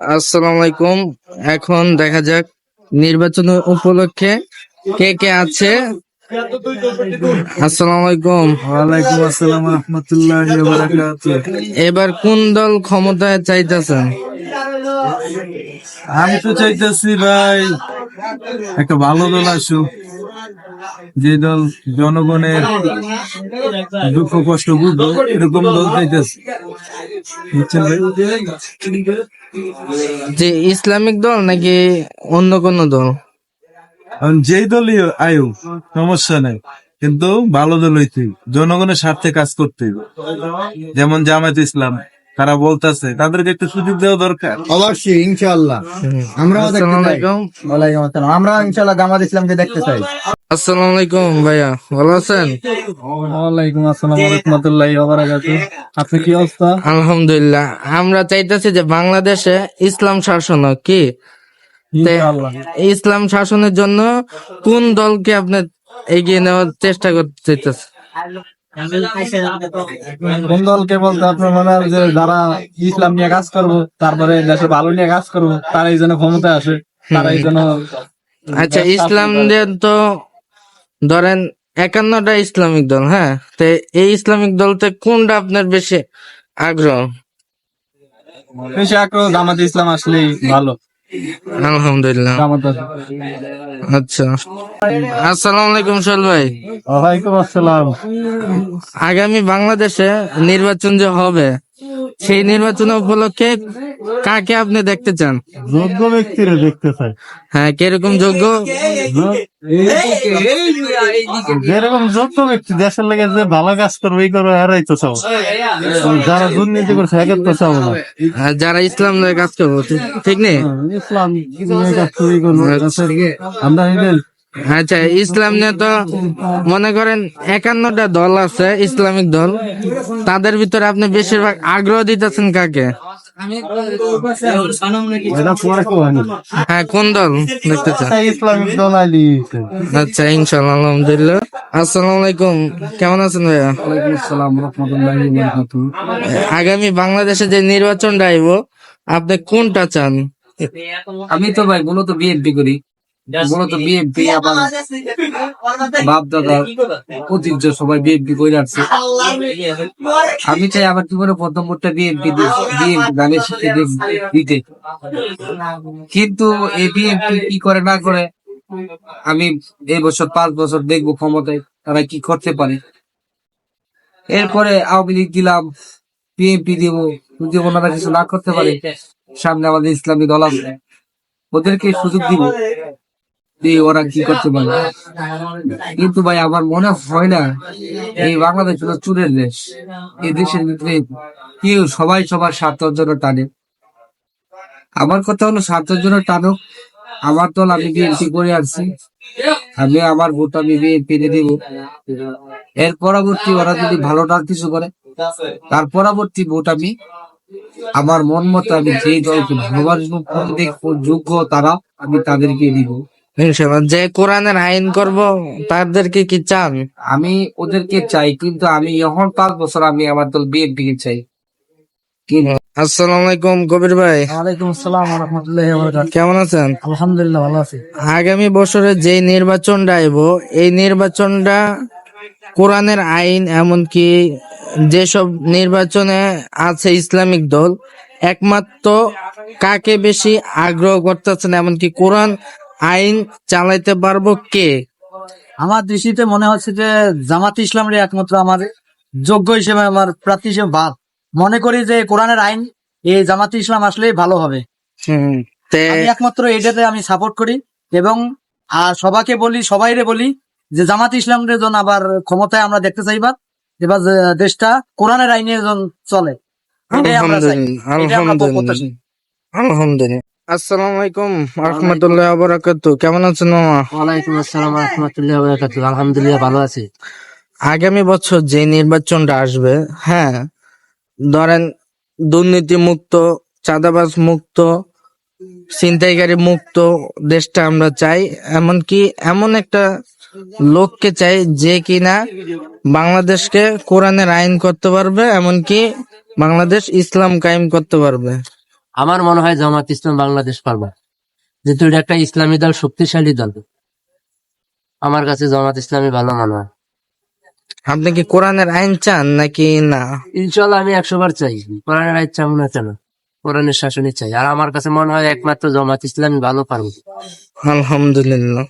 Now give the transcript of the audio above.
আসসালামু আলাইকুম। এখন দেখা যাক নির্বাচন উপলক্ষে কে কে আছে। আসসালামু আলাইকুম। ওয়ালাইকুম আসসালাম রহমতুল্লাহ এবার কোন দল ক্ষমতায় চাইতেছেন? আমি তো চাইতেছি ভাই একটা ভালো দল আসুক। যে দল জনগণের দুঃখ কষ্ট বুঝব এরকম দল চাইতেছি। বুঝছেন যে ইসলামিক দল নাকি অন্য কোন দল? যেই দলই আয়ু সমস্যা নাই। কিন্তু ভালো দল হইতে জনগণের স্বার্থে কাজ করতে। যেমন জামাত ইসলাম। তারা বলতেছে তাদেরকে একটু সুযোগ দেওয়া দরকার। অবশ্যই ইনশাআল্লাহ। আমরাও দেখতে আসসালামু চাই। আলাইকুম ওয়ালাইকুম আসসালাম। আমরা ইনশাআল্লাহ জামাত ইসলামকে দেখতে চাই। আসসালামু আলাইকুম ভাইয়া ভালো আছেন? ওয়ালাইকুম আসসালাম রহমতুল্লাহ আপনি কি অবস্থা? আলহামদুলিল্লাহ। আমরা চাইতেছি যে বাংলাদেশে ইসলাম শাসন কি? ইসলাম শাসনের জন্য কোন দলকে আপনি এগিয়ে নেওয়ার চেষ্টা করতে চাইতেছেন? কোন দলকে বলতে আপনার মনে হয় যে যারা ইসলাম নিয়ে কাজ করব তারপরে দেশে ভালো নিয়ে কাজ করব তারাই যেন ক্ষমতা আসে তারাই যেন আচ্ছা ইসলামদের তো ধরেন একান্নটা ইসলামিক দল হ্যাঁ? তো এই ইসলামিক দলতে কোনটা আপনার বেশি আগ্রহ? বেশি আগ্রহ জামাত ইসলাম আসলেই ভালো। আলহামদুলিল্লাহ। আচ্ছা। আসসালামু আলাইকুম সোহেল ভাই। ওয়ালাইকুম আসসালাম। আগামী বাংলাদেশে নির্বাচন যে হবে সেই নির্বাচন উপলক্ষে কাকে আপনি দেখতে চান? যোগ্য ব্যক্তিরা দেখতে চাই। হ্যাঁ কীরকম যোগ্য? যেরকম যোগ্য ব্যক্তি দেশের লেগে যে ভালো কাজ করবে এই করবে এরাই তো চাও যারা দুর্নীতি করছে একে তো চাও না। আর যারা ইসলাম নিয়ে কাজ করব ঠিক- নেই? ইসলাম করে এই করব। আমরা আচ্ছা ইসলাম নিয়ে তো মনে করেন একান্নটা দল আছে ইসলামিক দল। তাদের ভিতরে আপনি বেশিরভাগ আগ্রহ দিতেছেন কাকে? হ্যাঁ কোন দল দেখতে চান? ইসলামিক দল আচ্ছা ইনশাল্লাহ আলহামদুলিল্লাহ। আসসালামু আলাইকুম কেমন আছেন ভাইয়া? ওয়ালাইকুম আসসালাম রহমতুল্লাহি ওয়া বারাকাতুহু। আগামী বাংলাদেশে যে নির্বাচনটা আইব আপনি কোনটা চান? আমি তো ভাই মূলত বিএনপি করি। মূলত বিএনপি আমার বাপ দাদা ঐতিহ্য সবাই বিএনপি করে আসছে। আমি চাই আমার জীবনে প্রথম ভোটটা বিএনপি বিএনপি গানের সাথে দিতে। কিন্তু এই বিএনপি কি করে না করে আমি এই বছর পাঁচ বছর দেখব ক্ষমতায় তারা কি করতে পারে। এরপরে আওয়ামী লীগ দিলাম বিএনপি দিব যদি ওনারা কিছু না করতে পারে সামনে আমাদের ইসলামী দল আছে ওদেরকে সুযোগ দিব। দিয়ে ওরা কি করতে পারে কিন্তু ভাই, আমার মনে হয় না এই বাংলাদেশ হলো চুরের দেশ। এই দেশের ভিতরে কেউ সবাই সবার স্বার্থের জন্য টানে। আমার কথা হলো স্বার্থের জন্য টানুক। আমার দল, আমি বিএনপি করে আসছি আমি আমার ভোট, আমি বিএনপি দিব। এর পরবর্তী ওরা যদি ভালো ভালোটা কিছু করে, তার পরবর্তী ভোট আমি, আমার মন মতো আমি যেই দলকে ভালোবাসবো যোগ্য তারা আমি তাদেরকে দিব। যে কোরআনের আইন করব তাদেরকে কি চান? আমি ওদেরকে চাই কিন্তু আমি এখন পাঁচ বছর আমি আমার দল বিএনপি কে চাই। আসসালামু আলাইকুম কবির ভাই। ওয়ালাইকুম আসসালাম রহমতুল্লাহি ওয়া বারাকাতুহু। কেমন আছেন? আলহামদুলিল্লাহ ভালো আছি। আগামী বছরে যে নির্বাচনটা আইব এই নির্বাচনটা কোরআনের আইন এমনকি যেসব নির্বাচনে আছে ইসলামিক দল একমাত্র কাকে বেশি আগ্রহ করতেছেন এমনকি কোরআন আইন চালাইতে পারব কে? আমার দৃষ্টিতে মনে হচ্ছে যে জামাত ইসলামের একমাত্র আমার যোগ্য হিসেবে আমার প্রার্থী হিসেবে ভাব। মনে করি যে কোরআনের আইন এই জামাত ইসলাম আসলেই ভালো হবে। আমি একমাত্র এটাতে আমি সাপোর্ট করি এবং আর সবাকে বলি সবাইরে বলি যে জামাত ইসলামের জন্য আবার ক্ষমতায় আমরা দেখতে চাইবার এবার দেশটা কোরআনের আইনে যেন চলে। আলহামদুলিল্লাহ আলহামদুলিল্লাহ। আসসালামু আলাইকুম রহমতুল্লাহ বারাকাতু কেমন আছেন মামা? ওয়ালাইকুম আসসালাম রহমতুল্লাহ আলহামদুলিল্লাহ ভালো আছি। আগামী বছর যে নির্বাচনটা আসবে হ্যাঁ ধরেন দুর্নীতি মুক্ত চাঁদাবাজ মুক্ত ছিনতাইকারী মুক্ত দেশটা আমরা চাই এমনকি এমন একটা লোককে চাই যে কিনা বাংলাদেশকে কোরআনের আইন করতে পারবে এমনকি বাংলাদেশ ইসলাম কায়েম করতে পারবে। আমার মনে হয় জামাত ইসলাম বাংলাদেশ পারবা। যেহেতু এটা একটা ইসলামী দল শক্তিশালী দল। আমার কাছে জামাত ইসলামী ভালো মনে হয়। আপনি কি কোরআনের আইন চান নাকি না? ইনশাল্লাহ আমি একশো বার চাই। কোরআনের আইন চাবো না কেন? কোরআনের শাসনই চাই। আর আমার কাছে মনে হয় একমাত্র জামাত ইসলামী ভালো পারবে। আলহামদুলিল্লাহ।